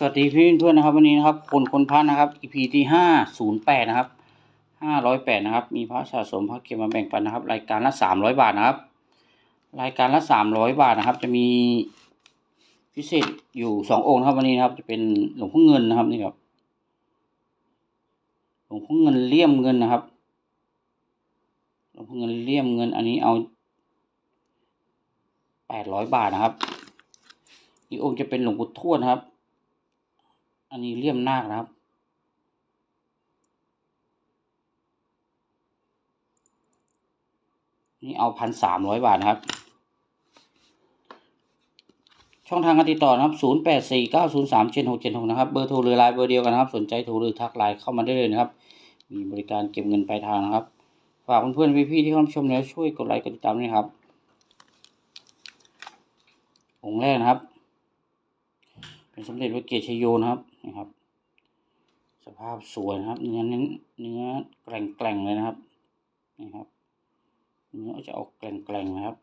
สวัสดีพี่เพื่อนนะครับ วันนี้นะครับ คนคนพระนะครับ EP ที่ห้าศูนย์แปดนะครับห้าร้อยแปดนะครับ มีพระสะสมพระเก็บมาแบ่งปันนะครับ รายการละสามร้อยบาทนะครับ รายการละสามร้อยบาทนะครับ จะมีพิเศษอยู่สององค์นะครับวันนี้นะครับ จะเป็นหลวงพ่อเงินนะครับนี่ครับหลวงพ่อเงินเลี่ยมเงินนะครับหลวงพ่อเงินเลี่ยมเงิน อันนี้เอาแปดร้อยบาทนะครับ อีกองค์จะเป็นหลวงปู่ทวดครับ อันนี้เลี่ยมนาคนะครับ นี่เอาพันสามร้อยบาทนะครับ ช่องทางการติดต่อนะครับศูนย์แปดสี่เก้าศูนย์สามเจ็ดหกเจ็ดหกนะครับ เบอร์โทรหรือไลน์เบอร์เดียวกันนะครับ สนใจโทรหรือทักไลน์เข้ามาได้เลยนะครับ มีบริการเก็บเงินปลายทางนะครับ ฝากเพื่อนๆพี่ๆที่เข้ามาชมแล้วช่วยกดไลค์กดติดตามด้วยครับองค์แรกนะครับ เป็นสมเด็จพระเกียรติชโยนะครับ นะครับ สภาพสวยนะครับ เนื้อเน้นเนื้อแกร่งแกร่งๆเลยนะครับนี่ครับ เนื้อจะออกแกร่งแกร่งๆนะครับ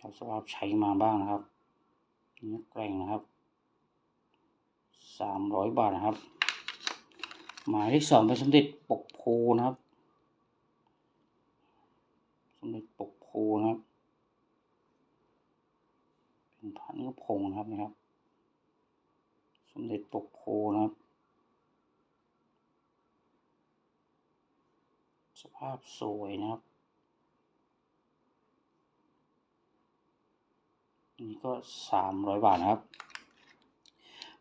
ครับสภาพใช้มาบ้างนะครับ เนื้อแกร่งนะครับสามร้อยบาทนะครับ หมายเลขสองเป็นสมเด็จปกโพนะครับ สมเด็จปกโพนะครับ เป็ นื้อผงนะครับนะครับ สมเด็จปกโพนะครับ สภาพสวยนะครับนนี้ก็สามร้อยบาทนะครับ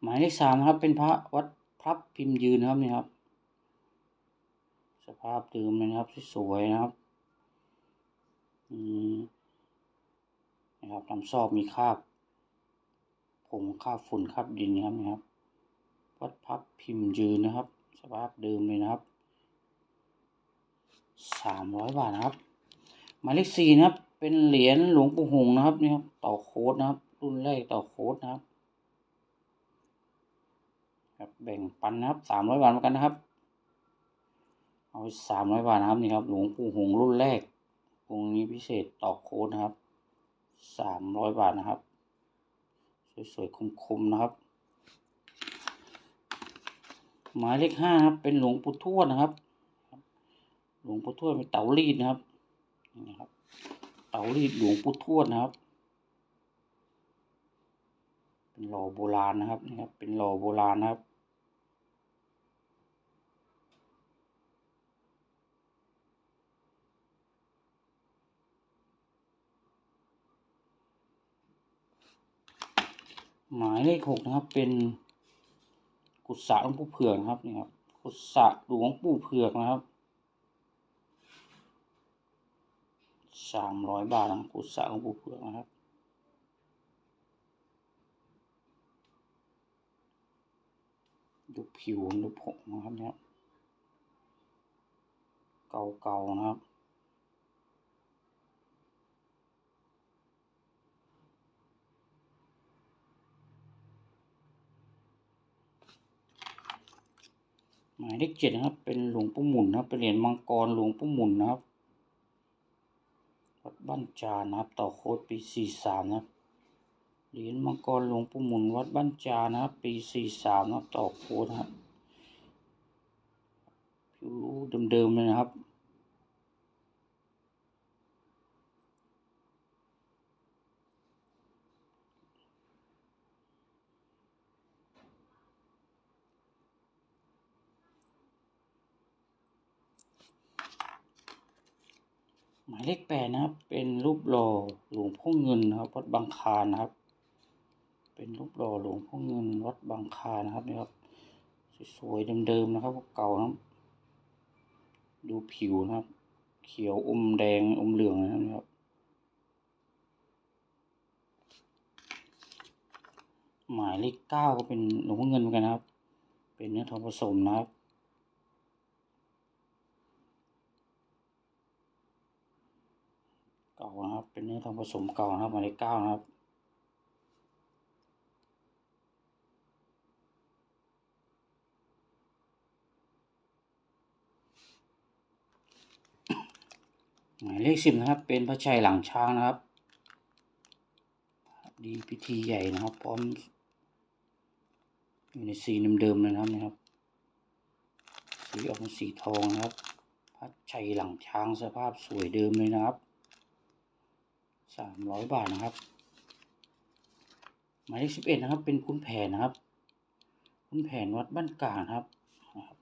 หมายเลขสามนะครับเป็นพระวัดพระพิมพ์ยืนนะครับนี่ครับ สภาพเดิมเลยนะครับที่สวยนะครับอืมนะครับลำซอกมีคราบ ผงคราบฝุ่นคราบดินนะครับนะครับวัดพับพิมพ์ยืนนะครับ สภาพเดิมเลยนะครับสามร้อยบาทนะครับหมายเลขสี่นะครับ เป็นเหรียญหลวงปู่หงนะครับนี่ครับต่อโค้ดนะครับ รุ่นแรกต่อโค้ดนะครับครับแบ่งปันนะครับสามร้อยบาทเหมือนกันนะครับ เอาสามร้อยบาทนะครับนี่ครับ หลวงปู่หงรุ่นแรกองค์นี้พิเศษต่อโค้ดนะครับสามร้อยบาทนะครับ สวยๆคมๆนะครับ หมายเลขห้าครับ เป็นหลวงปู่ทวดนะครับ หลวงปู่ทวดเป็นเต่ารีดนะครับนี่นะครับ เต่ารีดหลวงปู่ทวดนะครับ เป็นหล่อโบราณนะครับนี่ครับ เป็นหล่อโบราณนะครับ หมายเลขหกนะครับ เป็นกุศะหลวงปู่เผือกนะครับนี่ครับกุศะหลวงปู่เผือกนะครับสามร้อยบาทนะครับกุศะหลวงปู่เผือกนะครับดูผิวดูผมนะครับเนี่ยเก่าๆนะครับ หมายเลขเจ็ดนะครับ เป็นหลวงปู่หมุนนะครับเป็นเหรียญมังกรหลวงปู่หมุนนะครับวัดบ้านจานนะครับ ต่อโค้ดปีสี่สามนะครับเหรียญมังกรหลวงปู่หมุนวัดบ้านจานนะครับ ปีสี่สามนะครับต่อโค้ดนะครับผิวเดิมๆเลยนะครับ มายเลขแปดนะครับ เป็นรูปหล่อหลวงพ่อเงินนะครับ วัดบางคานะครับ เป็นรูปหล่อหลวงพ่อเงิน วัดบางคานะครับนี่ครับ สวยๆเดิมๆนะครับเก่านะครับดูผิวนะครับ เขียวอมแดงอมเหลืองนะครับหมายเลขเก้าก็เป็นหลวงพ่อเงินเหมือนกันนะครับ เป็นเนื้อทองผสมนะครับ ก่านะครับ เป็นเนื้อทองผสมเก่านะครับหมายเลขเก้านะครับหมายเลขสิบนะครับ เป็นพระชัยหลังช้างนะครับ ดีพิธีใหญ่นะครับ พร้อมอยู่ในสีเดิมๆเลยนะครับนะครับ สีออกเป็นสีทองนะครับพัดชัยหลังช้างสภาพสวยเดิมเลยนะครับ สามร้อยบาทนะครับ หมายเลขสิบเอ็ดนะครับ เป็นคุณแผนนะครับ คุณแผนวัดบ้านกลางครับนะครับ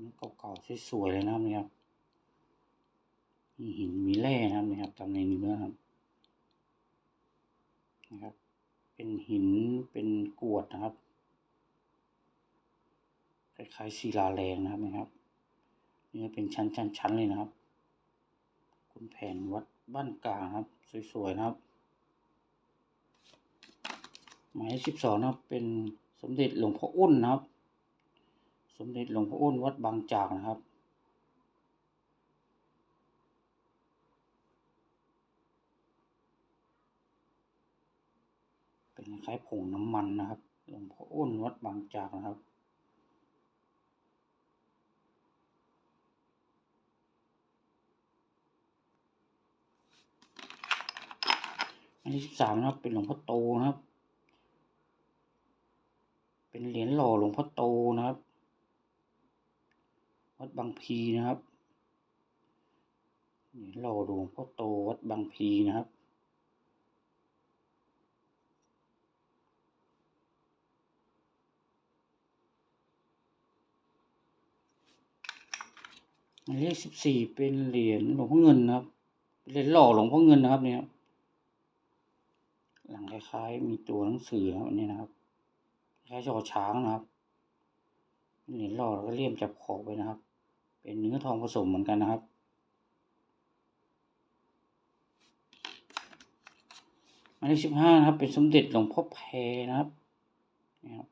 นี่เก่าๆสวยๆเลยนะครับนี่ครับมีหินมีแร่นะครับนี่ครับตามในเนื้อครับนะครับ เป็นหินเป็นกรวดนะครับคล้ายๆศิลาแรงนะครับนะครับนี่เป็นชั้นๆๆเลยนะครับ คุณแผนวัด บ้านกลางครับ สวยๆนะครับ หมายเลขสิบสองนะครับ เป็นสมเด็จหลวงพ่ออ้นนะครับ สมเด็จหลวงพ่ออ้นวัดบางจากนะครับเป็นคล้ายผงน้ำมันนะครับ หลวงพ่ออ้นวัดบางจากนะครับ อันที่สิบสามนะครับ เป็นหลวงพ่อโตนะครับ เป็นเหรียญหล่อหลวงพ่อโตนะครับ วัดบางพีนะครับเหรียญหล่อหลวงพ่อโตวัดบางพีนะครับหมายเลขสิบสี่เป็นเหรียญหลวงพ่อเงินนะครับ เหรียญหล่อหลวงพ่อเงินนะครับเนี่ย หลังคล้ายๆ มีตัวหนังสือนะครับอันนี้นะครับ คล้ายชอช้างนะครับเหรียญหล่อแล้วก็เลี่ยมจับขอบไว้นะครับ เป็นเนื้อทองผสมเหมือนกันนะครับ หมายเลขสิบห้านะครับ เป็นสมเด็จหลวงพ่อแพนะครับนี่ครับ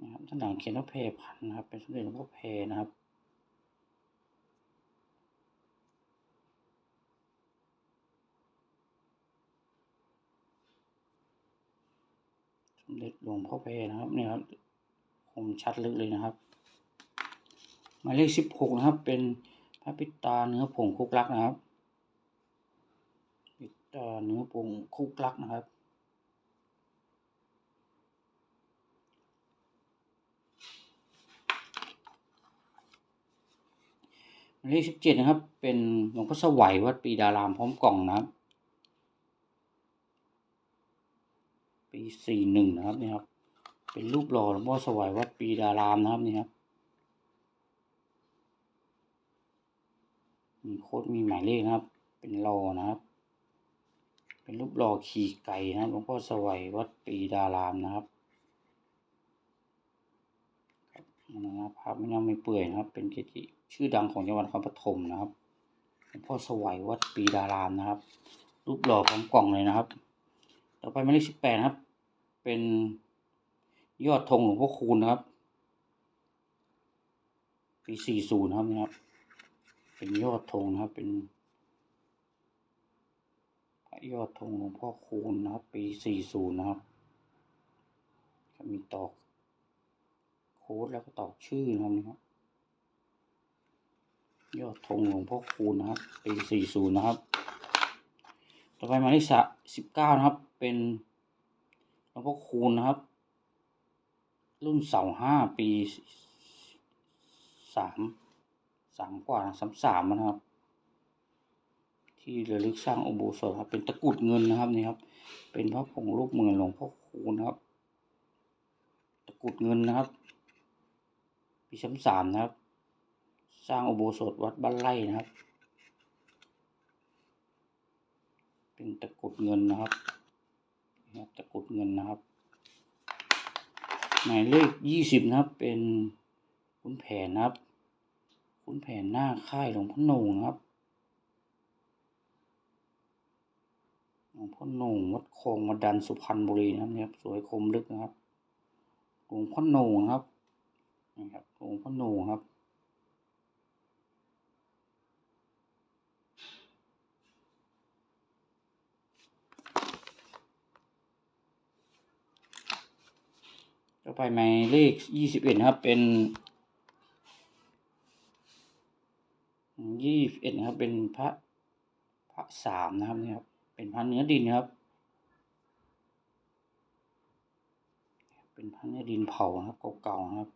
นะครับด้านหลังเขียนว่าแพพันนะครับ เป็นสมเด็จหลวงพ่อแพนะครับ เด็จหลวงพ่อแพรนะครับเนี่ยครับคมชัดลึกเลยนะครับหมายเลขสิบหกนะครับ เป็นพระปิตาเนื้อผงคุกลักนะครับ ปิตาเนื้อผงคุกลักนะครับหมายเลขสิบเจ็ดนะครับ เป็นหลวงพ่อสวัยวัดปีดารามพร้อมกล่องนะครับ ปีสี่หนึ่งนะครับนี่ครับ เป็นรูปหล่อหลวงพ่อสวัยวัดปีดารามนะครับนี่ครับมีโค้ดมีหมายเลขนะครับ เป็นรอนะครับ เป็นรูปหล่อขี่ไก่นะครับหลวงพ่อสวัยวัดปีดารามนะครับนะครับภาพไม่น่าไม่เปื่อยนะครับ เป็นเกจิชื่อดังของจังหวัดนครปฐมนะครับหลวงพ่อสวัยวัดปีดารามนะครับ รูปหล่อของกล่องเลยนะครับ ต่อไปหมายเลขสิบแปดนะครับ เป็นยอดธงหลวงพ่อคูณนะครับ ปีสี่ศูนย์ครับนะครับ เป็นยอดธงนะครับ เป็นพระยอดธงหลวงพ่อคูณนะครับ ปีสี่ศูนย์นะครับ มีตอกโค้ดแล้วก็ตอกชื่อนะครับนะครับ ยอดธงหลวงพ่อคูณนะครับ ปีสี่ศูนย์นะครับ ต่อไปมายเลขสิบเก้านะครับ เป็น หลวงพ่อคูณนะครับ รุ่นเสาห้าปีสามสามกว่าสามสามนะครับ ที่ระลึกสร้างอุโบสถครับ เป็นตะกุดเงินนะครับนี่ครับ เป็นพระผงรูปเหมือนหลวงพ่อคูณนะครับ ตะกุดเงินนะครับ ปีสามสามนะครับ สร้างอุโบสถวัดบ้านไร่นะครับ เป็นตะกุดเงินนะครับ ตะกุดเงินนะครับ หมายเลขยี่สิบนะครับ เป็นขุนแผนนะครับขุนแผนหน้าค่ายหลวงพ่อหน่งนะครับหลวงพ่อหน่งวัดคลองมาดันสุพรรณบุรีนะครับเนี่ยสวยคมลึกนะครับหลวงพ่อหน่งนะครับนี่ครับหลวงพ่อหน่งครับ ต่อไปหมายเลขยี่สิบเอ็ดนะครับ เป็นยี่สิบเอ็ดนะครับ เป็นพระพระสามนะครับนี่ครับเป็นพระเนื้อดินครับ เป็นพระเนื้อดินเผาครับเก่าๆครับ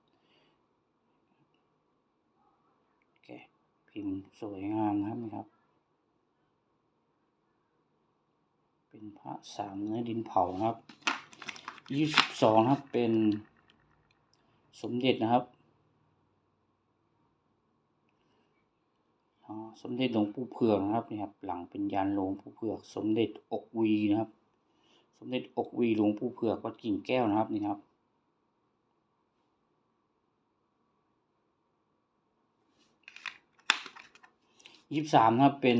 แกพิมพ์สวยงามนะครับนี่ครับ เป็นพระสามเนื้อดินเผาครับ ยี่สิบสองครับเป็นสมเด็จนะครับอ๋อสมเด็จหลวงปู่เผือกนะครับนี่ครับ หลังเป็นยันหลวงปู่เผือก สมเด็จอกวีนะครับ สมเด็จอกวีหลวงปู่เผือกวัดกิ่งแก้วนะครับนี่ครับยี่สิบสามนะครับเป็น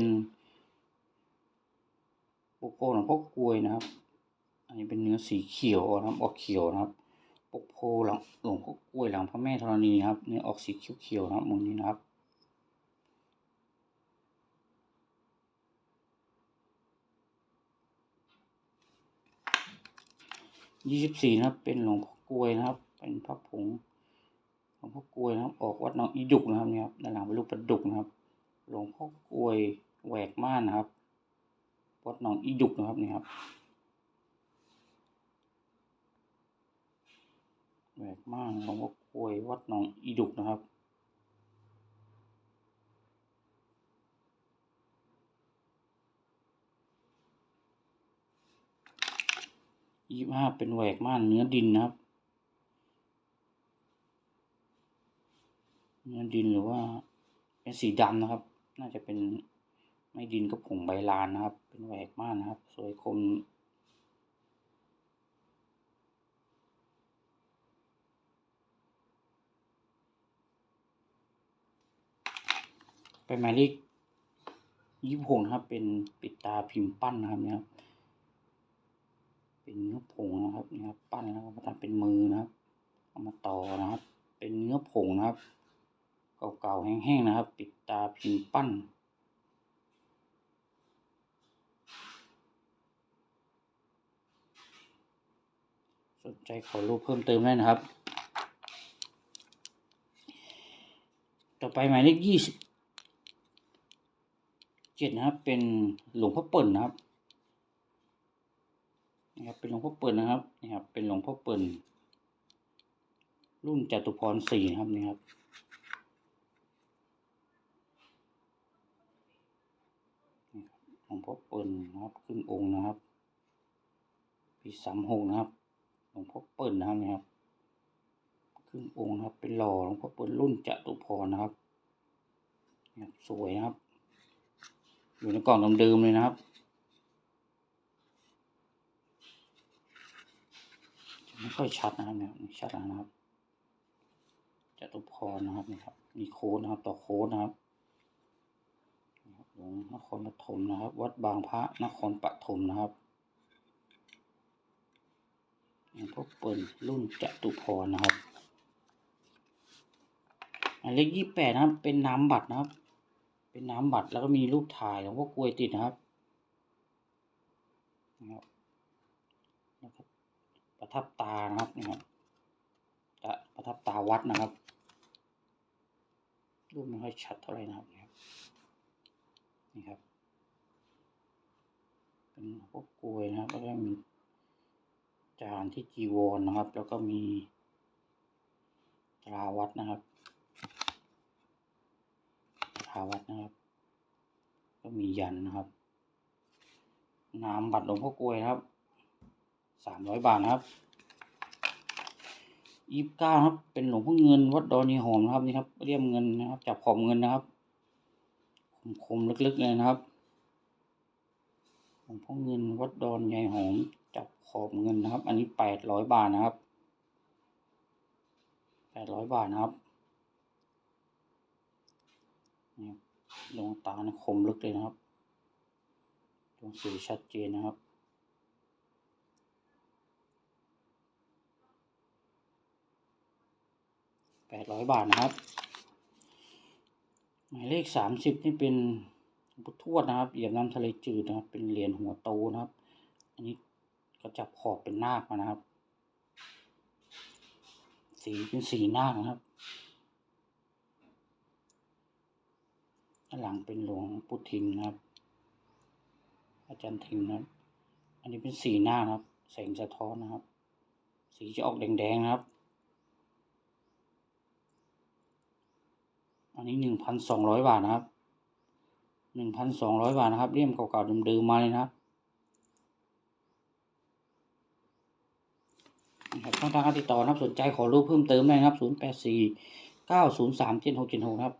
โปโกหลวงพ่อกลวยนะครับ อันนี้เป็นเนื้อสีเขียวนะครับออกเขียวนะครับปกโพหลังหลวงพ่อกลวยหลังพระแม่ธรณีนะครับเนื้อออกสีเขียวๆนะครับมุมนี้นะครับยี่สิบสี่นะครับ เป็นหลวงพ่อกลวยนะครับ เป็นพระผงหลวงพ่อกลวยนะครับ ออกวัดหนองอีดุกนะครับเนี่ยครับด้านหลังเป็นรูปปลาดุกนะครับ หลวงพ่อกลวยแหวกม่านนะครับวัดหนองอีดุกนะครับเนี่ยครับ แหวกม่านหลวงพ่อกลวยวัดหนองอีดุกนะครับ ยี่ห้าเป็นแหวกม่านเนื้อดินนะครับ เนื้อดินหรือว่าเป็นสีดำนะครับ น่าจะเป็นไม่ดินก็ผงใบลานนะครับ เป็นแหวกม่านนะครับ สวยคม ไปหมายเลขยี่สิบหกนะครับ เป็นปิดตาพิมพ์ปั้นนะครับเนี่ยครับ เป็นเนื้อผงนะครับนี่ครับ ปั้นแล้วก็มาทำเป็นมือนะครับเอามาต่อนะครับ เป็นเนื้อผงนะครับ เก่าๆแห้งๆนะครับ ปิดตาพิมพ์ปั้นสนใจขอรูปเพิ่มเติมได้นะครับ ต่อไปหมายเลขยี่สิบ เจ็ดนะครับ เป็นหลวงพ่อเปิ่นนะครับนี่ครับ เป็นหลวงพ่อเปิ่นนะครับนี่ครับ เป็นหลวงพ่อเปิ่นรุ่นจตุพรสี่ครับนี่ครับหลวงพ่อเปิ่นนะครับครึ่งองค์นะครับปีสามหกนะครับหลวงพ่อเปิ่นนะครับนี่ครับครึ่งองค์นะครับ เป็นหล่อหลวงพ่อเปิ่นรุ่นจตุพรนะครับนี่ยสวยนะครับ อยู่ในกล่องเดิมๆเลยนะครับไม่ค่อยชัดนะครับเนี่ยชัดแล้วนะครับจตุพรนะครับนี่ครับมีโค้ดนะครับ ต่อโค้ดนะครับหลวงนครปฐมนะครับ วัดบางพระนครปฐมนะครับหลวงพ่อเปิ่นรุ่นจตุพรนะครับหมายเลขยี่แปดนะครับ เป็นน้ำบัตรนะครับ เป็นน้ำบัตรแล้วก็มีรูปถ่ายหลวงพ่อกลวยติดนะครับนะครับแล้วก็ประทับตานะครับนะครับจะประทับตาวัดนะครับ รูปไม่ค่อยชัดเท่าไหร่นะครับนะครับนี่ครับ เป็นพวกกลวยนะครับ แล้วก็มีจานที่จีวรนะครับ แล้วก็มีตราวัดนะครับาวัดนะครับ ก็มียันนะครับ น้ำบัตรหลวงพ่อกลวยนะครับสามร้อยบาทนะครับยี่สิบเก้าครับ เป็นหลวงพ่อเงินวัดดอนนีหอมนะครับนี่ครับเรียมเงินนะครับ จับขอบเงินนะครับ คมๆลึกๆเลยนะครับหลวงพ่อเงินวัดดอนใหญ่หอม จับขอบเงินนะครับ อันนี้แปดร้อยบาทนะครับแปดร้อยบาทนะครับ นี่ดวงตานะคมลึกเลยนะครับดวงสีชัดเจนนะครับ แปดร้อยบาทนะครับ หมายเลขสามสิบนี่เป็นพุททวดนะครับ เหยียบน้ำทะเลจืดนะครับ เป็นเหรียญหัวโตนะครับ อันนี้ก็จับขอบเป็นนาคมานะครับ สีเป็นสีนาคนะครับ ด้านหลังเป็นหลวงปู่ทิมนะครับ อาจารย์ทิมนะครับ อันนี้เป็นสีหน้าคนะครับแสงสะท้อนนะครับ สีจะออกแดงๆนะครับ อันนี้หนึ่งพันสองร้อยบาทนะครับหนึ่งพันสองร้อยบาทนะครับเลี่ยมเก่าๆเดิมๆมาเลยนะครับนะครับช่องทางการติดต่อนะครับสนใจขอรูปเพิ่มเติมได้นะครับศูนย์แปดสี่เก้าศูนย์สามเจ็ดหกเจ็ดหกครับ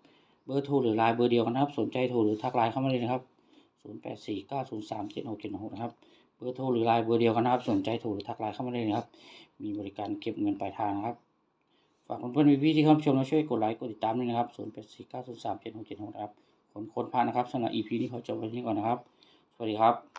บอร์โทรหรือไลน์เบอร์เดียวกันนะครับ สนใจโทรหรือทักไลน์เข้ามาเลยนะครับศูนย์แปดสี่เก้าศูนย์สามเจ็ดหกเจ็ดหกนะครับ เบอร์โทรหรือไลน์เบอร์เดียวกันนะครับ สนใจโทรหรือทักไลน์เข้ามาเลยนะครับ มีบริการเก็บเงินปลายทางนะครับ ฝากเพื่อนๆพี่ๆที่เข้าชมและช่วยกดไลค์กดติดตามด้วยนะครับศูนย์แปดสี่เก้าศูนย์สามเจ็ดหกเจ็ดหกนะครับ คนคนพานะครับสำหรับ EP นี้ขอจบไว้ที่นี่ก่อนนะครับ สวัสดีครับ